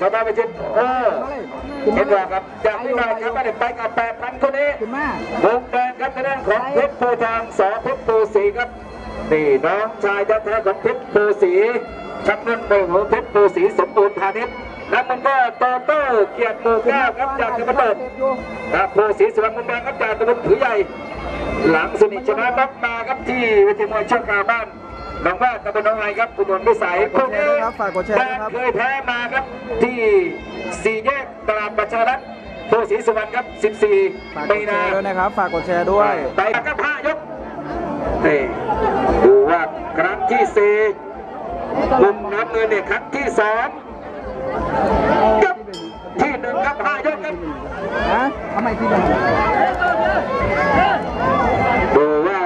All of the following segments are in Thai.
สบายไปชิดเออเห็นว่าครับจากนี้หน่อยครับไม่ได้ไปกับแปดพันคนนี้ขึ้นมามุมแดงครับทางด้านของเพชรโพธิ์ทางสอเพชรโพธิ์ศรีครับนี่น้องชายแท้ๆของเพชรโพธิ์ศรีชักนั่นเป็นของเพชรโพธิ์ศรีสมบูรณ์พาณิชย์แล้วมันก็โตโต้เกียรติหมู่เก้าครับจากจังหวัดตราดครับโพธิ์ศรีสุวรรณมุมแดงครับจากตำบลผือใหญ่ หลังสนิทชนะน็อกมาครับที่เวทีมวยเชือกกาวบ้านห นองว่าตำบลหนองไห้ครับคุณนนท์พิสัยฝากกดแชร์ด้วยครับฝากกดแชร์ด้วยครับเคยแพ้มาครับที่สี่แยกตลาดประชารัฐโพธิ์ศรีสุวรรณครับฝาก14กมีดแชนาร์ด้วยนะครับ ฝากกดแชร์ด้วย ไปกับห้ายกนี่ดูว่าครั้งที่สี่มุมน้ำเงินเนี่ยครั้งที่สองยกที่หนึ่งครับห้ายกครับฮะทำไมที่เดิมดูว่า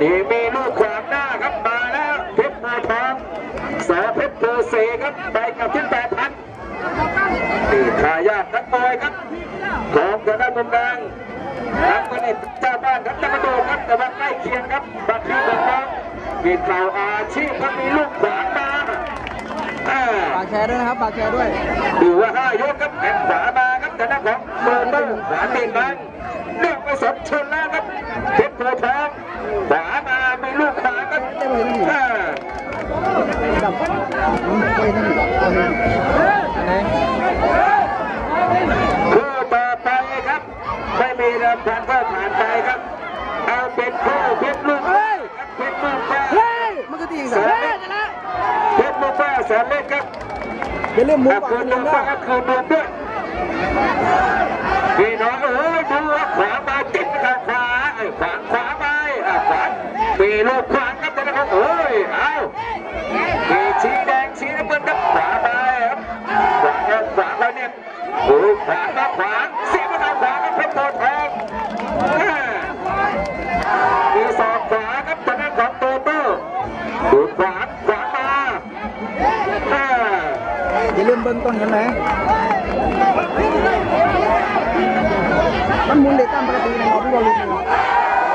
นี่มีลูกขวางหน้าครับมาแล้วเพชรโพธิ์ทอง สอเพชรโพธิ์ศรีครับไปกับที่แปดพันนี่ทายาทนักมวยครับของทางด้านมุมแดงนักมวยเจ้าบ้านครับจะมาดูครับแต่ว่าใกล้เคียงครับบัตรที่หนึ่งน้องมีเก่าอาชีพก็มีลูกขวางมาอ่าฝากแชร์ด้วยนะครับฝากแชร์ด้วยดูว่าห้ายกครับแขนขวามาครับทางด้านของโตโต้ขวาตีนบังเลือกไปสดชนแล้วครับเพชรโพธิ์ทองขวามามีลูกขวาครับอ่า ดับมึงไปนี่อันไหน คู่ต่อไปครับ ไม่มีรางวัลก็ผ่านไปครับ เอาเป็นคู่เพชรลูกฟ้าครับเพชรลูกฟ้าเฮ้ยมันก็ตีอีกแสสันเล็กเพชรลูกฟ้าแสนเล็กครับอย่าลืมหมูอะก่อคืนนนึลูงกด้ฟ้าก็คืนลูกด้วยพี่น้องเอ้ยดูว่าขวามาติดกับขวาไอ้ขวาขวาไปอะขวามีลูกขวาครับแต่นะครับเอ้ยเอ้ามีสีแดงสีน้ำเงินครับขวา โอ้ยขวามาขวาเสียมาทางขวาครับเพชรโพทองมีศอกขวาครับทางด้านของโตโต้ดูขวาขวามาอย่าลืมเบิ้งต้นกันไหมมันมุนเด็กตามปกตินะเราพี่บอลลูน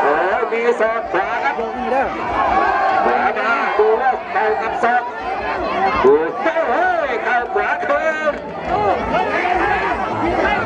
โอ้มีศอกขวาครับโยกนี่เด้อขวามาดูว่าเต่ากับศอกดูเฮ้ยเข้าขวาคืน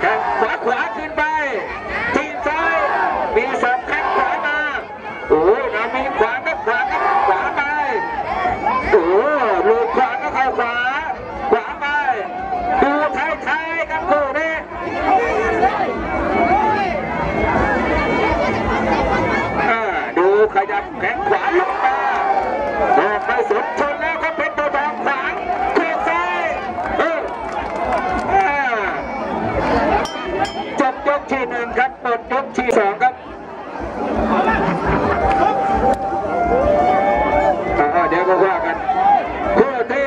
แข้งขวาขวาขึ้นไปทีมซ้ายมีศอกแข้งขวามาโอ้ยนะมีขวาก็ขวาก็ขวาไปโอ้ลูกขวาก็เข้าขวาขวาไปดูไทยๆครับคู่นี้ อ่าดูขยับแขนขวาลงมาออกไปสุดชนแล้วครับเพชรตัวทองขวางเขียซ้ายเอออ่าจบยกที่หนึ่งครับหมดยก ที่สองครับอ่าเดี๋ยวมาว่ากันคู่ที่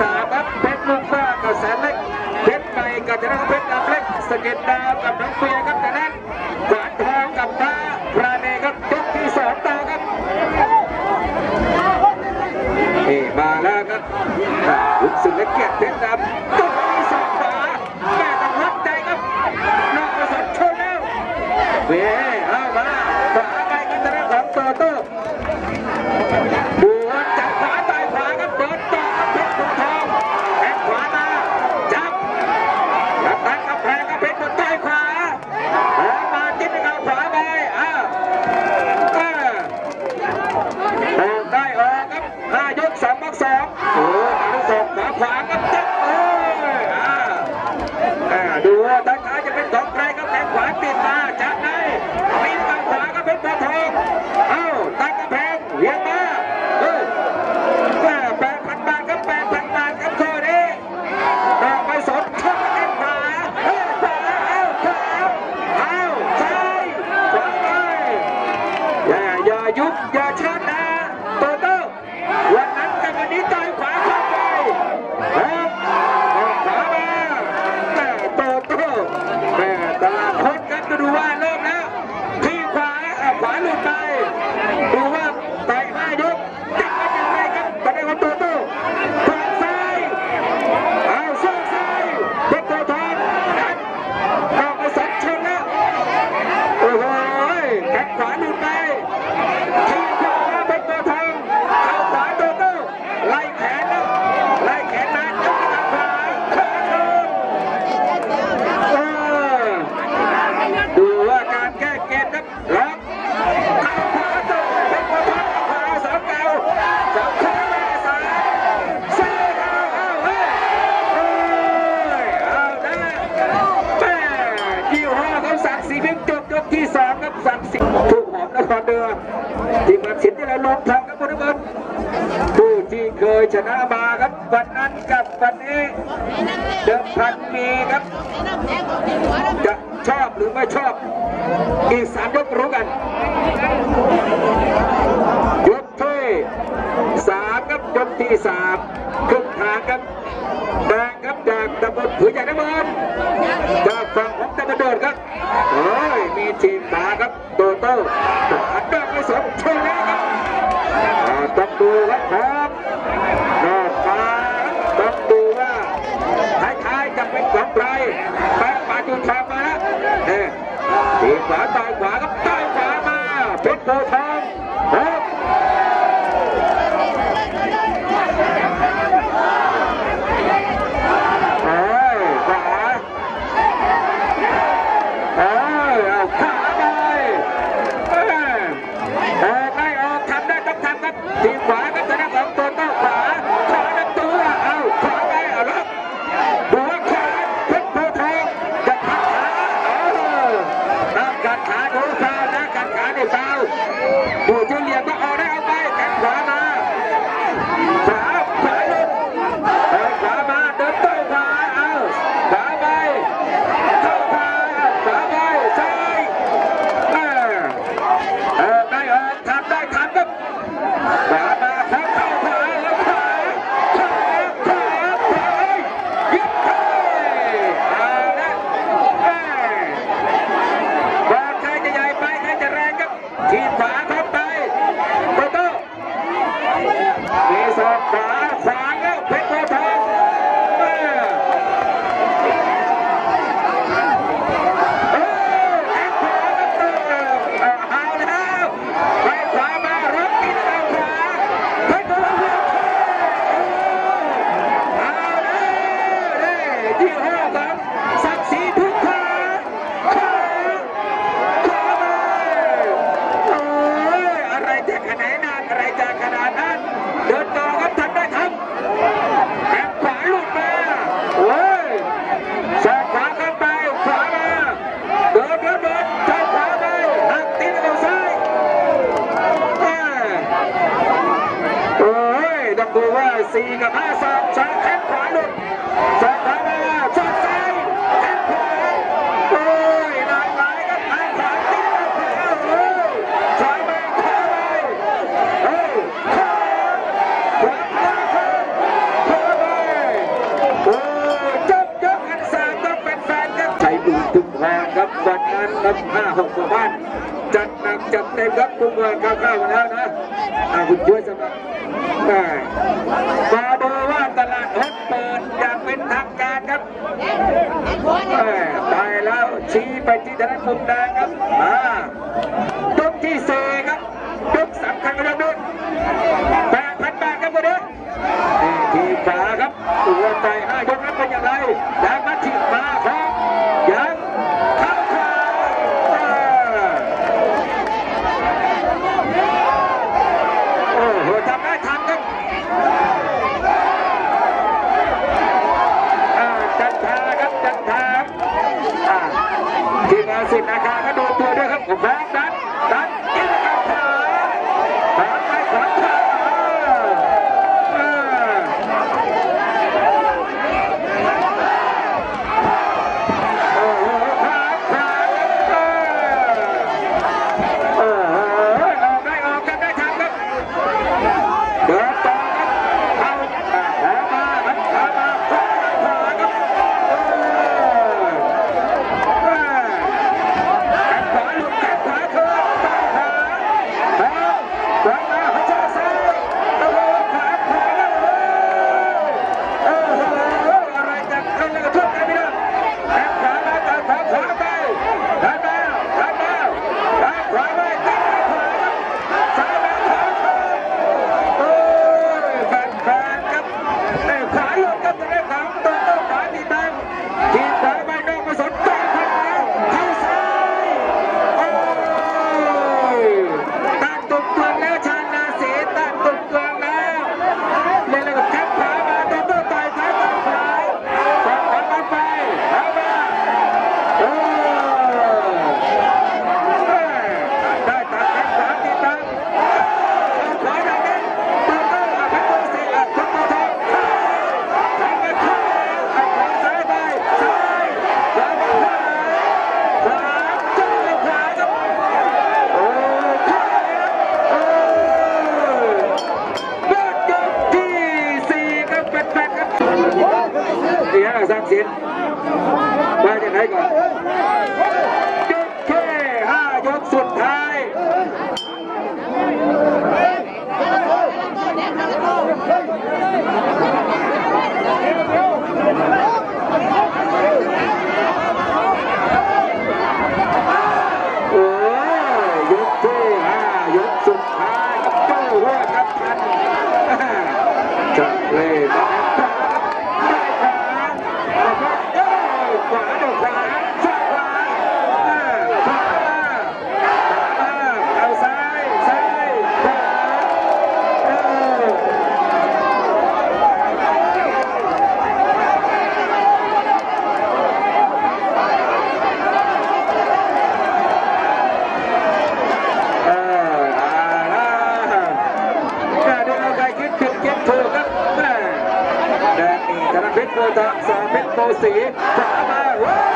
สามครับเพชรลูกฟ้ากับแสนเล็กเพชรใหม่กับชนะเพชรดำเล็กสะเก็ดดาวกับน้องเฟียครับแต่นั้นขวานทองกับฟ้าพราเนครับยกที่สองต่อครับนี่มาแล้วครับลุกสึกและเกียรติเพชรดำตัวที่สองขวาแม่ต้องวัดใจครับนอกกระสุนชนแล้วเว้ยเอามาขวาไปกันทางด้านของโตโต้ดูว่าจับขวาต่อยขวาครับเดินต่อครับเพชรบุญทองแทงขวามาจับ แล้วตั้งกำแพงกระเพชรบนใต้ขวาออกมาจิ้มไปเข้าขวาไปอ้าวอ้าวออกได้ออกครับห้ายกสองบักสองโอ้ยลูกศอกขวาขวาครับจับโอ้ยอ้าวอ่าดูว่าทางซ้ายจะเป็นของใครครับแขงขวาติดมาจากไหนปีนทางขวาครับเพชรบัวทองเอ้าตั้งกำแพงเวียงมาเฮ้ยแม่แปดพันบาทครับแปดพันบาทครับข้อนี้ ออกไปสดชนแข้งขวาเอ้ยขวาเอาขวาเอาซ้ายขวาไปอ ยุบอย่าชาร์จนะโตโต้วันนั้นกับวันนี้ต่อยขวาเข้าไปออกออกขวามาแม่โตโต้แม่ตลาดคนกันก็ดูว่าเริ่มแล้วที่ขวาเอาขวาหลุดไปดูว่าต่อยห้ายกติดกันยังไงครับตอนนี้ของโตโต้ขวาซ้าย เอาเสื้อซ้ายเพชรโพธิ์ทองดันเข้าไปสัดชนแล้ว โอ้โหแข้งขวาหลุดไปทีขวา ยชนะมาครับ วันนั้นกับวันนี้เดิมพันมีครับ จะชอบหรือไม่ชอบ อีกสามยกรู้กันยกที่สามครับยกที่สามครึ่งทางครับแดงครับจากตำบลผืนใหญ่น้ำมันจากฝั่งของตะวันโดดครับโอ้ยมีทีมขาครับโตโต้ขาดังไม่สนชนแล้วครับอ่าต้องดูครับครับนอกมาต้องดูว่าท้ายๆจะเป็นของใคร แปะปาจุนทองมาแล้วเนี่ยทีขวาต่อยขวาครับต่อยขวามาเพชรโพธิ์ทองโอ้ เอ้ยขวาเอ้ยเอาขาไปเอ้ยออกไม่ออกทำได้ต้องทำครับทีมขวาก็จะได้ของตัวโต้ขวาขวาดับตัวเอาขวาไปเอาล็อกดูว่าขวาเพชรโพธิ์ทองจะพักขาเออนับกัดขาดูฟาวนะกัดขาในฟาวดูจุเหลี่ยมก็ออกได้เอาไปแข้งขวามาขวาขวาลง เดินขวามาเดินโต้ขวาเอาขวาไปเข้าขวาขวาไปซ้ายเออเออได้ออกทำได้ทำครับขวามาเข้าเข้าขวาแล้วขวาขวาขวาขวายึดเข้าเอาละเออบอลใครจะใหญ่ไปใครจะแรงครับทีมขวาเข้าไปโตโต้ มีศอกขวาขวางแล้วเพชรโพธิ์ทองเออเออแข้งขวาครับเออเอาแล้วไปขวามารับกินเอาขวาเพชรโพธิ์ทองเอาแล้วนี่ที่ห้อของศักดิ์ศรีทุกขวาขวาขวามาโอ้ยอะไรจะขนาดนั้นอะไรจะขนาดนั้น เดินต่อครับทำได้ทำแข้งขวาหลุดมาโอ้ยศอกขวาเข้าไปขวามาเดินเดินเดินใช้ขวาไปหักตีนเข้าซ้ายแม่โอ้ยต้องดู ตีกับห้าสองช้าแข้งขวาหลุดศอกขวามาศอกซ้ายแข้งขวาโอ้ยหลายหลายครับแข้งขวาตีนเข้าขวาโอ้ยขวาไปขวาไปเฮ้ยขวาขวาขวาขวาขวาไปโอ้ยจบยกอันสามต้องเป็นแฟนครับชัยบุญทุกทางครับวันนั้นครับห้าหกหมู่บ้านจัดหนักจัดเต็มครับทุกคนข้าเข้ามาแล้วนะ อ่าคุณช่วยสมัครได้มาดูว่าตลาดฮอตเปิดอย่างเป็นทางการครับแม่ตายแล้วชี้ไปที่ทางด้านมุมแดงครับมายกที่สี่ครับยกสำคัญกันแล้วด้วย แปดพันบาทครับวันนี้นี่ทีมขวาครับตัวใจห้ายกนั้นเป็นอย่างไรยังมาถีบมาครับยังเข้าขวาอ่าโอ้โหทำได้ทำครับอ่าจันทาครับจันทาอ่าทีมงาน สิทธิ์นาคาก็ดูตัวด้วยครับผมแบงค์นั้น สามสิบไปที่ไหนก่อนยกแค่ห้ายกสุดท้ายยกที่ห้ายกสุดท้ายโจ้รอดครันจับเลยครับ สีสามมา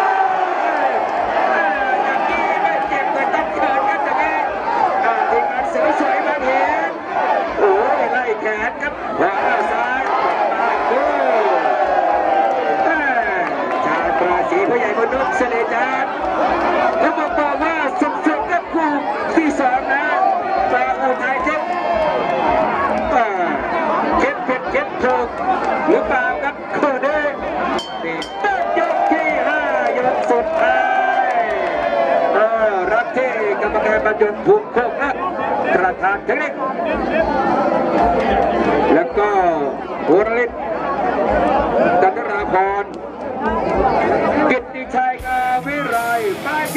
รรมการบรรยนภูมิโคกนะประธานเทเล็กแล้วก็บุรฤทธิ์จันทราพรกิตติชัยกาวิไรป้ย